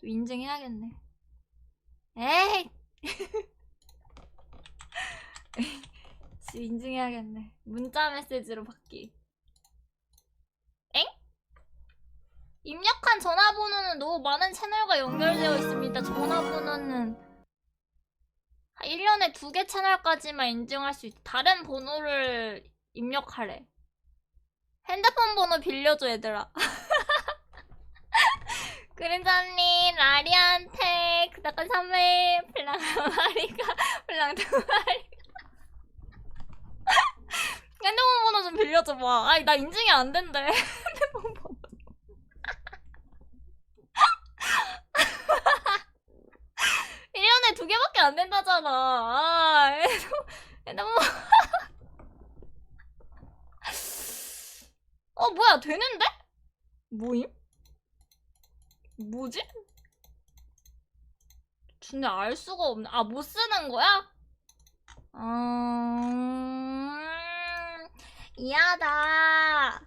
또 인증해야겠네. 에이! 씨, 인증해야겠네. 문자 메시지로 받기. 엥? 입력한 전화번호는 너무 많은 채널과 연결되어 있습니다. 전화번호는 1년에 두 개 채널까지만 인증할 수 있다. 다른 번호를 입력하래. 핸드폰 번호 빌려줘, 얘들아. 그림자님, 라리한테, 그다가 3일, 플랑 한 마리가, 플랑 두 마리. 핸드폰 번호 좀 빌려줘 봐. 아니, 나 인증이 안 된대. 핸드폰 번호. 일년에두 개밖에 안 된다잖아. 아, 핸드폰. 어, 뭐야, 되는데? 뭐임? 뭐지? 근데 알 수가 없네. 아, 못 쓰는 거야? 음, 이하다.